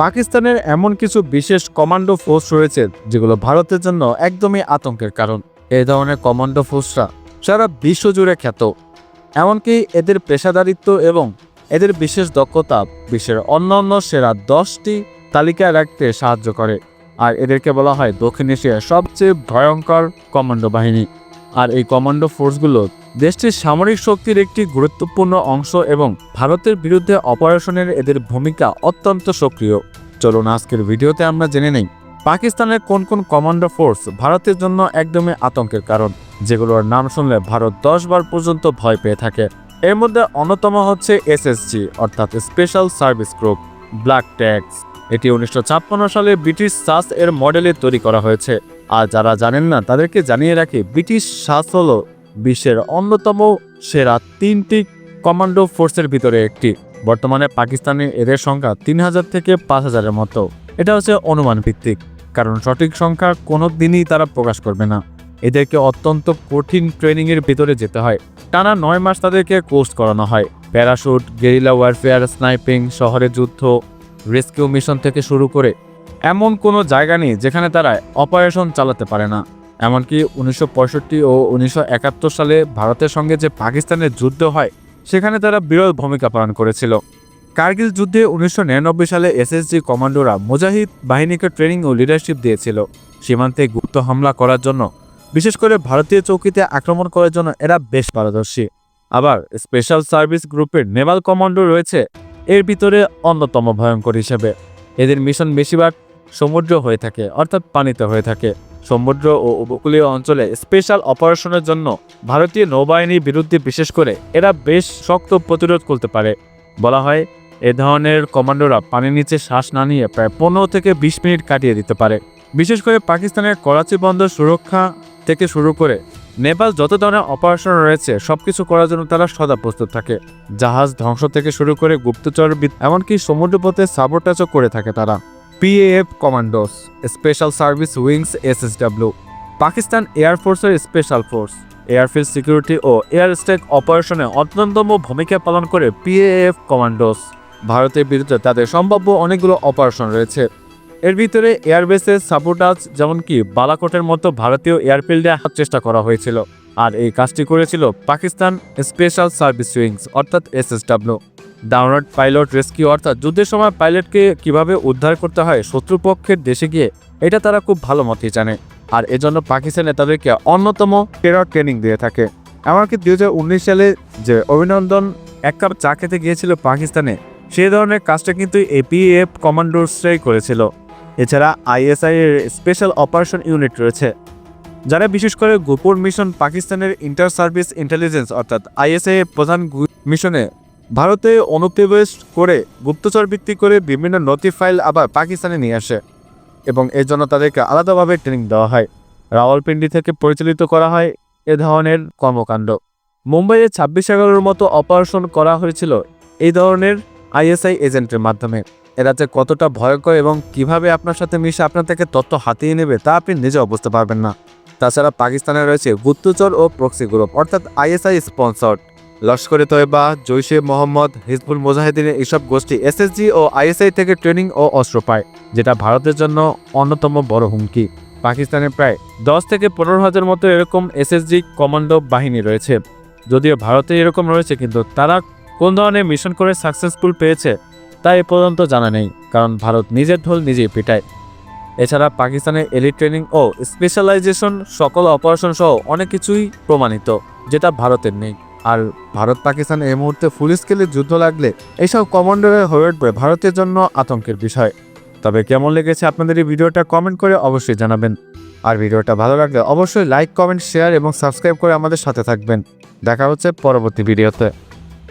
পাকিস্তানের এমন কিছু বিশেষ কমান্ডো ফোর্স রয়েছে যেগুলো ভারতের জন্য একদমই আতঙ্কের কারণ। এই ধরনের কমান্ডো ফোর্সরা সারা বিশ্বজুড়ে খ্যাত। এমনকি এদের পেশাদারিত্ব এবং এদের বিশেষ দক্ষতা বিশ্বের অন্যান্য সেরা দশটি তালিকায় রাখতে সাহায্য করে। আর এদেরকে বলা হয় দক্ষিণ এশিয়ার সবচেয়ে ভয়ঙ্কর কমান্ডো বাহিনী। আর এই কমান্ডো ফোর্সগুলো দেশটির সামরিক শক্তির একটি গুরুত্বপূর্ণ অংশ এবং ভারতের বিরুদ্ধে অপারেশনের এদের ভূমিকা অত্যন্ত সক্রিয়। চলুন আজকের ভিডিওতে আমরা জেনে নেই, পাকিস্তানের কোন কোন কমান্ডো ফোর্স ভারতের জন্য একদমই আতঙ্কের কারণ, যেগুলোর নাম শুনলে ভারত দশ বার পর্যন্ত ভয় পেয়ে থাকে। এর মধ্যে অন্যতম হচ্ছে এসএসজি, অর্থাৎ special service group black tax. এটি উনিশশো ছাপ্পান্ন সালে ব্রিটিশ সাস এর মডেলে তৈরি করা হয়েছে। আর যারা জানেন না, তাদেরকে জানিয়ে রাখি, ব্রিটিশ সাস হলো বিশ্বের অন্যতম সেরা তিনটি কমান্ডো ফোর্সের ভিতরে একটি। বর্তমানে পাকিস্তানে এদের সংখ্যা তিন হাজার থেকে পাঁচ হাজারের মতো। এটা হচ্ছে অনুমান ভিত্তিক, কারণ সঠিক সংখ্যা কোনো দিনই তারা প্রকাশ করবে না। এদেরকে অত্যন্ত কঠিন ট্রেনিংয়ের ভিতরে যেতে হয়। টানা নয় মাস তাদেরকে কোর্স করানো হয়। প্যারাশুট, গেরিলা ওয়ারফেয়ার, স্নাইপিং, শহরে যুদ্ধ, রেস্কিউ মিশন থেকে শুরু করে এমন কোনো জায়গা নেই যেখানে তারা অপারেশন চালাতে পারে না। এমনকি উনিশশো পঁয়ষট্টি ও উনিশশো একাত্তর সালে ভারতের সঙ্গে যে পাকিস্তানের যুদ্ধ হয়, সেখানে তারা বিরল ভূমিকা পালন করেছিল। কার্গিল যুদ্ধে উনিশশো নিরানব্বই সালে এসএসজি কমান্ডোরা মুজাহিদ বাহিনীকে ট্রেনিং ও লিডারশিপ দিয়েছিল। সীমান্তে গুপ্ত হামলা করার জন্য, বিশেষ করে ভারতীয় চৌকিতে আক্রমণ করার জন্য এরা বেশ পারদর্শী। আবার স্পেশাল সার্ভিস গ্রুপের নেভাল কমান্ডো রয়েছে, এর ভিতরে অন্যতম ভয়ঙ্কর হিসেবে। এদের মিশন বেশিরভাগ সমুদ্র হয়ে থাকে, অর্থাৎ পানিতে হয়ে থাকে। সমুদ্র ও উপকূলীয় অঞ্চলে স্পেশাল অপারেশনের জন্য ভারতীয় নৌবাহিনীর বিরুদ্ধে বিশেষ করে এরা বেশ শক্ত প্রতিরোধ করতে পারে। বলা হয়, এ ধরনের কমান্ডোরা পানির নিচে শ্বাস না নিয়ে প্রায় পনেরো থেকে বিশ মিনিট কাটিয়ে দিতে পারে। বিশেষ করে পাকিস্তানের করাচি বন্দর সুরক্ষা থেকে শুরু করে নেপাল যত ধরনের অপারেশন রয়েছে, সবকিছু করার জন্য তারা সদা প্রস্তুত থাকে। জাহাজ ধ্বংস থেকে শুরু করে গুপ্তচরবিদ এমনকি সমুদ্রপথে সাবোটাচও করে থাকে তারা। PAF commandos special service wings SSW Pakistan এয়ারফোর্সের special force airfield security ও এয়ার স্ট্রাইক অপারেশনে অন্যতম ভূমিকা পালন করে পিএএফ কমান্ডোস ভারতের বিরুদ্ধে তাদের সম্ভাব্য অনেকগুলো অপারেশন রয়েছে। এর ভিতরে এয়ারবেসের সাপোর্টাজ যেমনকি বালাকোটের মতো ভারতীয় এয়ারফিল্ডে হাত চেষ্টা করা হয়েছিল। আর এই কাজটি করেছিল পাকিস্তান স্পেশাল সার্ভিস উইংস অর্থাৎ এসএসডব্লিউ ডাউনলোড পাইলট রেস্কিউ অর্থাৎ যুদ্ধের সময় পাইলটকে কীভাবে উদ্ধার করতে হয়, শত্রুপক্ষের দেশে গিয়ে, এটা তারা খুব ভালো মতোই জানে। আর এজন্য পাকিস্তানে তাদেরকে অন্যতম টেরর ট্রেনিং দিয়ে থাকে। এমনকি দু হাজার উনিশ সালে যে অভিনন্দন এক কাপ চা খেতে গিয়েছিল পাকিস্তানে, সেই ধরনের কাজটা কিন্তু এপিএফ কমান্ডোসরাই করেছিল। এছাড়া আইএসআই এর স্পেশাল অপারেশন ইউনিট রয়েছে, যারা বিশেষ করে গোপন মিশন পাকিস্তানের ইন্টার সার্ভিস ইন্টেলিজেন্স অর্থাৎ আইএসআই এর প্রধান মিশনে ভারতে অনুপ্রবেশ করে গুপ্তচর ভিত্তি করে বিভিন্ন নথি ফাইল আবার পাকিস্তানে নিয়ে আসে এবং এর জন্য তাদেরকে আলাদাভাবে ট্রেনিং দেওয়া হয়। রাওয়ালপিন্ডি থেকে পরিচালিত করা হয় এ ধরনের কর্মকাণ্ড। মুম্বাইয়ে ছাব্বিশ এগারোর মতো অপারেশন করা হয়েছিল এই ধরনের আইএসআই এজেন্টের মাধ্যমে। এরা যে কতটা ভয়ঙ্কর এবং কীভাবে আপনার সাথে মিশে আপনার থেকে তথ্য হাতিয়ে নেবে তা আপনি নিজেও বুঝতে পারবেন না। তাছাড়া পাকিস্তানে রয়েছে গুপ্তচর ও প্রক্সি গ্রুপ অর্থাৎ আইএসআই স্পন্সর্ড লস্করে তয়বা জৈশে মোহাম্মদ, হিজবুল মুজাহিদিনের এইসব গোষ্ঠী এসএসজি ও আইএসআই থেকে ট্রেনিং ও অস্ত্র পায়, যেটা ভারতের জন্য অন্যতম বড় হুমকি। পাকিস্তানে প্রায় দশ থেকে পনেরো হাজার মতো এরকম এসএসজি কমান্ডো বাহিনী রয়েছে। যদিও ভারতে এরকম রয়েছে, কিন্তু তারা কোন ধরনের মিশন করে সাকসেসফুল পেয়েছে, তা এ পর্যন্ত জানা নেই, কারণ ভারত নিজের ঢোল নিজেই পিটায়। এছাড়া পাকিস্তানের এলিট ট্রেনিং ও স্পেশালাইজেশন, সকল অপারেশন সহ অনেক কিছুই প্রমাণিত, যেটা ভারতের নেই। আর ভারত পাকিস্তান এই মুহূর্তে ফুল স্কেলে যুদ্ধ লাগলে এইসব কমান্ডারের হয়ে উঠবে ভারতের জন্য আতঙ্কের বিষয়। তবে কেমন লেগেছে আপনাদের এই ভিডিওটা কমেন্ট করে অবশ্যই জানাবেন। আর ভিডিওটা ভালো লাগলে অবশ্যই লাইক কমেন্ট শেয়ার এবং সাবস্ক্রাইব করে আমাদের সাথে থাকবেন। দেখা হচ্ছে পরবর্তী ভিডিওতে।